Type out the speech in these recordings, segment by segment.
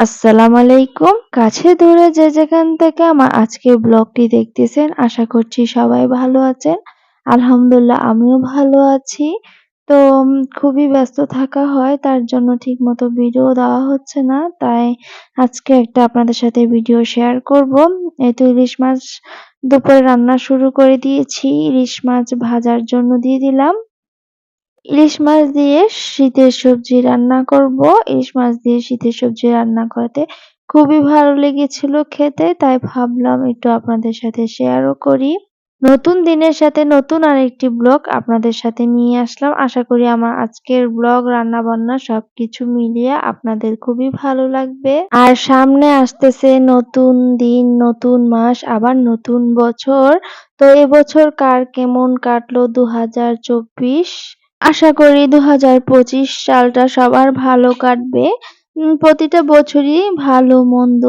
আসসালামু আলাইকুম। কাছে দূরে যে যেখান থেকে আমার আজকের ব্লগটি দেখতেছেন, আশা করছি সবাই ভালো আছেন। আলহামদুলিল্লাহ, আমিও ভালো আছি। তো খুবই ব্যস্ত থাকা হয়, তার জন্য ঠিক মতো ভিডিও দেওয়া হচ্ছে না। তাই আজকে একটা আপনাদের সাথে ভিডিও শেয়ার করব। এই তো ইলিশ মাছ দুপুরে রান্না শুরু করে দিয়েছি। ইলিশ মাছ ভাজার জন্য দিয়ে দিলাম। ইলিশ মাছ দিয়ে শীতের সবজি রান্না করব। ইলিশ মাছ দিয়ে শীতের সবজি রান্না করতে খুবই ভালো লেগেছিল খেতে, তাই ভাবলাম একটু আপনাদের সাথে শেয়ারও করি। নতুন দিনের সাথে নতুন আরেকটি ব্লগ আপনাদের সাথে নিয়ে আসলাম। আশা করি আমার আজকের ব্লগ রান্না বান্না সবকিছু মিলিয়ে আপনাদের খুবই ভালো লাগবে। আর সামনে আসতেছে নতুন দিন, নতুন মাস, আবার নতুন বছর। তো এবছর কার কেমন কাটলো দু হাজার চব্বিশ? আশা করি দু হাজার পঁচিশ সালটা সবার ভালো কাটবে। প্রতিটা বছরই ভালো মন্দ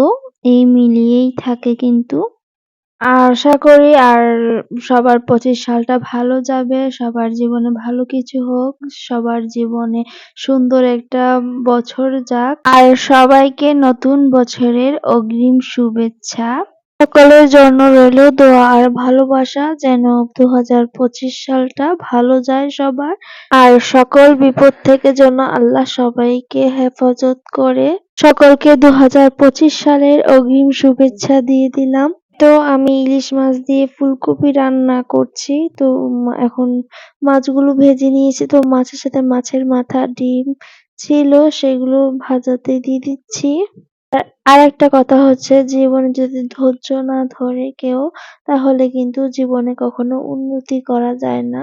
এই মিলিয়েই থাকে কিন্তু। আশা করি আর সবার পঁচিশ সালটা ভালো যাবে, সবার জীবনে ভালো কিছু হোক, সবার জীবনে সুন্দর একটা বছর যাক। আর সবাইকে নতুন বছরের অগ্রিম শুভেচ্ছা। সকলের জন্য রইল দোয়া আর ভালোবাসা যেন দু হাজার পঁচিশ সালটা ভালো যায় সবার। আর সকল বিপদ থেকে যেন আল্লাহ সবাইকে হেফাজত করে। সকলকে দু হাজার পঁচিশ সালের অগ্রিম শুভেচ্ছা দিয়ে দিলাম। তো আমি ইলিশ মাছ দিয়ে ফুলকপি রান্না করছি। তো এখন মাছগুলো ভেজে নিয়েছি। তো মাছের সাথে মাছের মাথা ডিম ছিল, সেগুলো ভাজাতে দিয়ে দিচ্ছি। আরেকটা কথা হচ্ছে, জীবনে যদি ধৈর্য না ধরে কেউ, তাহলে কিন্তু জীবনে কখনো উন্নতি করা যায় না।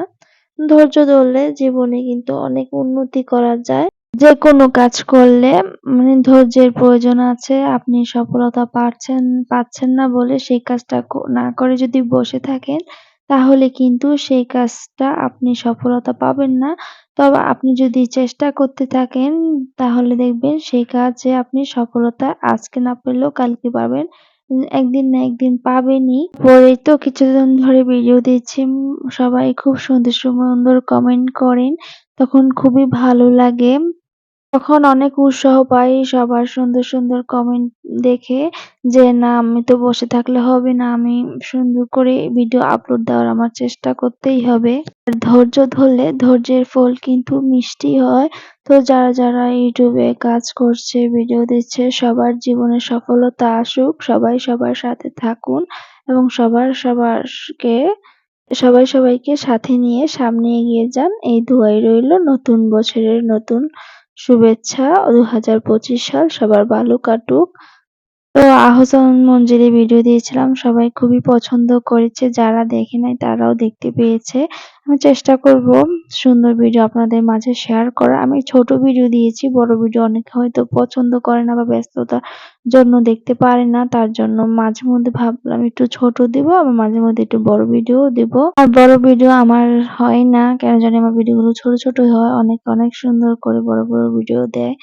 ধৈর্য ধরলে জীবনে কিন্তু অনেক উন্নতি করা যায়। যে কোনো কাজ করলে মানে ধৈর্যের প্রয়োজন আছে, আপনি সফলতা পাচ্ছেন পাচ্ছেন না বলে সেই কাজটা না করে যদি বসে থাকেন তাহলে কিন্তু সেই কাজটা আপনি সফলতা পাবেন না। তবে আপনি যদি চেষ্টা করতে থাকেন, তাহলে দেখবেন সেই কাজে আপনি সফলতা আজকে না পেলেও কালকে পাবেন। একদিন না একদিন পাবেনই। পরে তো কিছুদিন ধরে ভিডিও দিচ্ছি সবাই খুব সুন্দর সুন্দর কমেন্ট করেন। তখন খুবই ভালো লাগে। তখন অনেক উৎসাহ পাই সবার সুন্দর সুন্দর কমেন্ট দেখে যে, না, আমি তো বসে থাকলে হবে না, আমি সুন্দর করে ভিডিও আপলোড দেওয়ার আমার চেষ্টা করতেই হবে। ধৈর্য ধরলে ধৈর্যের ফল কিন্তু মিষ্টি হয়। তো যারা যারা ইউটিউবে কাজ করছে ভিডিও দিচ্ছে, সবার জীবনে সফলতা আসুক, সবাই সবার সাথে থাকুন এবং সবার, সবারকে, সবাই সবাইকে সাথে নিয়ে সামনে এগিয়ে যান। এই দুয়াই রইল নতুন বছরের নতুন শুভেচ্ছা। দু হাজার পঁচিশ সাল সবার ভালো কাটুক। তো আহসান মঞ্জিরে ভিডিও দিয়েছিলাম। সবাই খুবই পছন্দ করেছে। যারা দেখে নাই, তারাও দেখতে পেয়েছে। আমি চেষ্টা করব সুন্দর ভিডিও আপনাদের মাঝে শেয়ার করা আমি ছোট ভিডিও দিয়েছি, বড় ভিডিও অনেকে হয়তো পছন্দ করে না বা ব্যস্ততার জন্য দেখতে পারে না। তার জন্য মাঝে মধ্যে ভাবলাম একটু ছোট দিব, আবার মাঝে মধ্যে একটু বড় ভিডিও দিব। আর বড় ভিডিও আমার হয় না। কেন জানি আমার ভিডিওগুলো ছোট ছোট হয়। অনেক অনেক সুন্দর করে বড় বড় ভিডিও দেয়।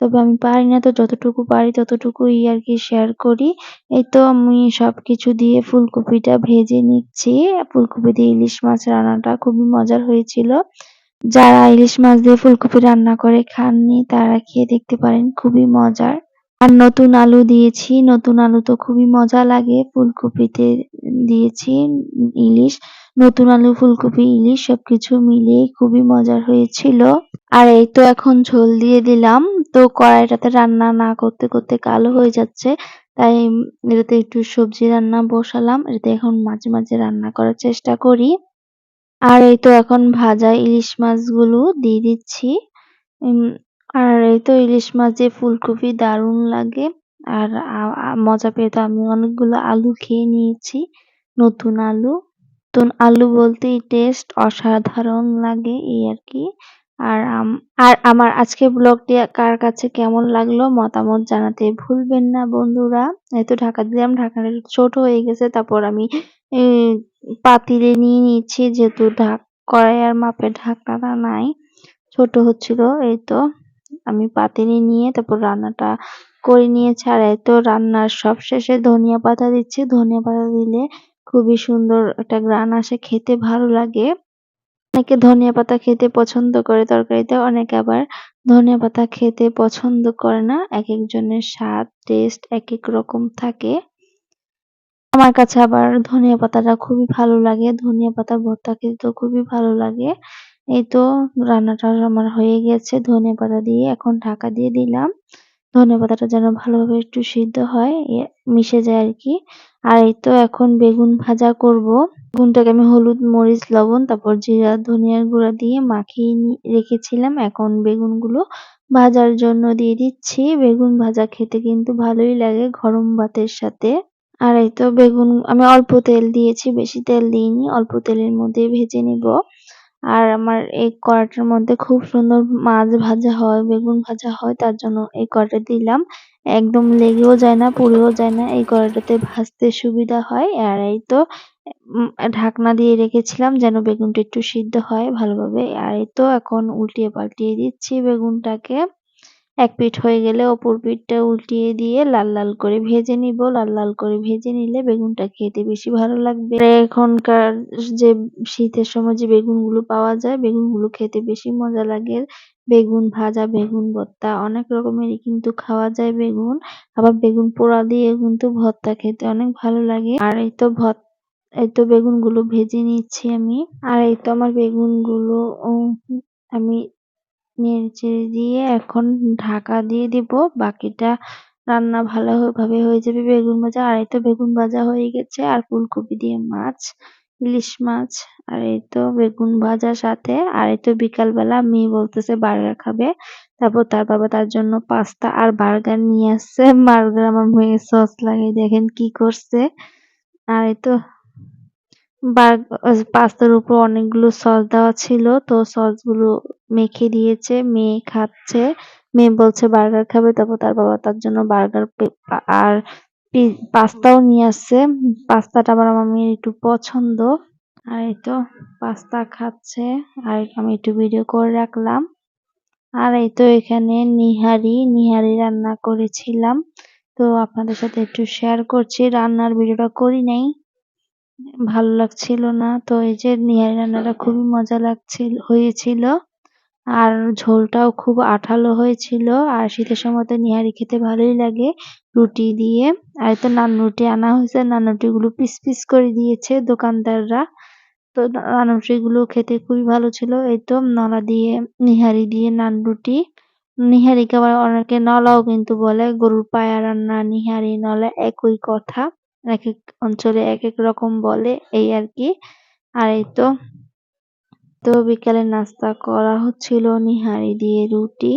তবে আমি পারি না, তো যতটুকু পারি ততটুকুই আর কি শেয়ার করি। এই তো আমি সবকিছু দিয়ে ফুলকপিটা ভেজে নিচ্ছি। ফুলকপি দিয়ে ইলিশ মাছ রান্নাটা খুবই মজার হয়েছিল। যারা ইলিশ মাছ দিয়ে ফুলকপি রান্না করে খাননি, তারা খেয়ে দেখতে পারেন, খুবই মজার। আর নতুন আলু দিয়েছি, নতুন আলু তো খুবই মজা লাগে। ফুলকপিতে দিয়েছি ইলিশ, নতুন আলু, ফুলকপি, ইলিশ সবকিছু মিলিয়ে খুবই মজার হয়েছিল। আর এই তো এখন ঝোল দিয়ে দিলাম। তো কড়াইটাতে রান্না না করতে করতে কালো হয়ে যাচ্ছে। তাই এটাতে একটু সবজি রান্না বসালাম। এটাতে এখন মাঝে মাঝে রান্না করার চেষ্টা করি। আর এই তো এখন ভাজা ইলিশ মাছগুলো দিয়ে দিচ্ছি। আর এই তো ইলিশ মাছ ফুলকপি দারুণ লাগে। আর মজা পেয়ে তো আমি অনেকগুলো আলু খেয়ে নিয়েছি। নতুন আলু। নতুন আলু বলতেই টেস্ট অসাধারণ লাগে এই আর কি। আর আম- আর আমার আজকে ব্লগটি কার কাছে কেমন লাগল মতামত জানাতে ভুলবেন না বন্ধুরা। এই তো ঢাকা দিলাম ঢাকাটা ছোট হয়ে গেছে, তারপর আমি পাতিলে নিয়ে নিচ্ছি যেহেতু ঢাক কড়াইয়ের মাপে ঢাকনাটা নাই, ছোট হচ্ছিল, এই তো আমি পাতিলে নিয়ে তারপর রান্নাটা করে নিয়েছি। আর এই তো রান্নার সব শেষে ধনিয়া পাতা দিচ্ছি, ধনিয়া পাতা দিলে খুবই সুন্দর একটা গ্রান আসে, খেতে ভালো লাগে। অনেকে ধনিয়া পাতা খেতে পছন্দ করে তরকারিতে, অনেকে আবার ধনিয়া পাতা খেতে পছন্দ করে না। এক একজনের স্বাদ টেস্ট এক এক রকম থাকে। আমার কাছে আবার ধনিয়া পাতাটা খুবই ভালো লাগে। ধনিয়া পাতা ভর্তা খেতে তো খুবই ভালো লাগে। এই তো রান্নাটা আমার হয়ে গেছে। ধনিয়া পাতা দিয়ে এখন ঢাকা দিয়ে দিলাম। ধনিয়া পাতাটা যেন ভালোভাবে একটু সিদ্ধ হয় মিশে যায় আর কি আর এই তো এখন বেগুন ভাজা করব। বেগুনটাকে আমি হলুদ, মরিচ, লবণ, তারপর জিরা, ধনিয়ার গুঁড়া দিয়ে মাখিয়ে রেখেছিলাম। এখন বেগুনগুলো ভাজার জন্য দিয়ে দিচ্ছি। বেগুন ভাজা খেতে কিন্তু ভালোই লাগে গরম ভাতের সাথে। আর এই তো বেগুন, আমি অল্প তেল দিয়েছি, বেশি তেল দিইনি, অল্প তেলের মধ্যে ভেজে নিব। আর আমার এই কড়াটার মধ্যে খুব সুন্দর মাছ ভাজা হয়, বেগুন ভাজা হয়, তার জন্য এই কড়াটা দিলাম। একদম লেগেও যায় না, পুড়েও যায় না, এই কড়াটাতে ভাজতে সুবিধা হয়। আর এই তো ঢাকনা দিয়ে রেখেছিলাম যেন বেগুনটা একটু সিদ্ধ হয় ভালোভাবে। আর এই তো, এখন উল্টিয়ে পাল্টিয়ে দিচ্ছি বেগুনটাকে। এক পিঠ হয়ে গেলে অপর পিঠটা উল্টিয়ে দিয়ে লাল লাল করে ভেজে নিব। লাল লাল করে ভেজে নিলে বেগুনটা খেতে বেশি ভালো লাগবে। এখনকার যে শীতের সময় যে বেগুনগুলো পাওয়া যায়, বেগুনগুলো খেতে বেশি মজা লাগে। বেগুন ভাজা, বেগুন ভর্তা, অনেক রকমেরই কিন্তু খাওয়া যায় বেগুন। আবার বেগুন পোড়া দিয়ে কিন্তু ভর্তা খেতে অনেক ভালো লাগে। আর এই তো ভত এই তো বেগুনগুলো ভেজে নিচ্ছি আমি। আর এই তো আমার বেগুনগুলো আমি নেড়েচেড়ে দিয়ে এখন ঢাকা দিয়ে দিব। বাকিটা রান্না ভালোভাবে হয়ে যাবে। বেগুন ভাজা, আর এই তো বেগুন ভাজা হয়ে গেছে, আর ফুলকপি দিয়ে মাছ, ইলিশ মাছ, আর এই তো বেগুন ভাজার সাথে, আর এই তো বিকালবেলা মেয়ে বলতেছে বার্গার খাবে। তারপর তার বাবা তার জন্য পাস্তা আর বার্গার নিয়ে আসছে। বার্গার আমার মেয়ে সস লাগিয়ে দেখেন কি করছে। আর এই তো পাস্তার উপর অনেকগুলো সস দেওয়া ছিল। তো সসগুলো মেখে দিয়েছে, মেয়ে খাচ্ছে, মেয়ে বলছে বার্গার খাবে, তারপর তার বাবা তার জন্য বার্গার পে আর পি, পাস্তাও নিয়ে আসছে। পাস্তাটা আবার আমার মেয়ের একটু পছন্দ। আর এই তো পাস্তা খাচ্ছে। আর আমি একটু ভিডিও করে রাখলাম। আর এই তো এখানে নিহারি নিহারি রান্না করেছিলাম। তো আপনাদের সাথে একটু শেয়ার করছি। রান্নার ভিডিওটা করি নাই। ভালো লাগছিল না। তো এই যে নিহারি রান্নাটা খুবই মজা লাগছিল, হয়েছিল। আর ঝোলটাও খুব আঠালো হয়েছিল। আর শীতের সময় তো নিহারি খেতে ভালোই লাগে রুটি দিয়ে। আর তো নানরুটি আনা হয়েছে। নান, রুটিগুলো পিস পিস করে দিয়েছে দোকানদাররা। তো নান, রুটিগুলো খেতে খুবই ভালো ছিল। এই তো নলা দিয়ে, নিহারি দিয়ে নান, রুটি। নিহারিকে আবার অনেকে নলাও কিন্তু বলে। গরুর পায়া রান্না নিহারি নলা একই কথা। এক এক অঞ্চলে এক এক রকম বলে, এই আর কি। আর এই তো তো বিকালে নাস্তা করা হচ্ছিল নিহারি দিয়ে রুটি।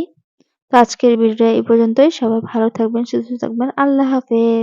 তো আজকের ভিডিওটা এই পর্যন্তই। সবাই ভালো থাকবেন, সুস্থ থাকবেন। আল্লাহ হাফেজ।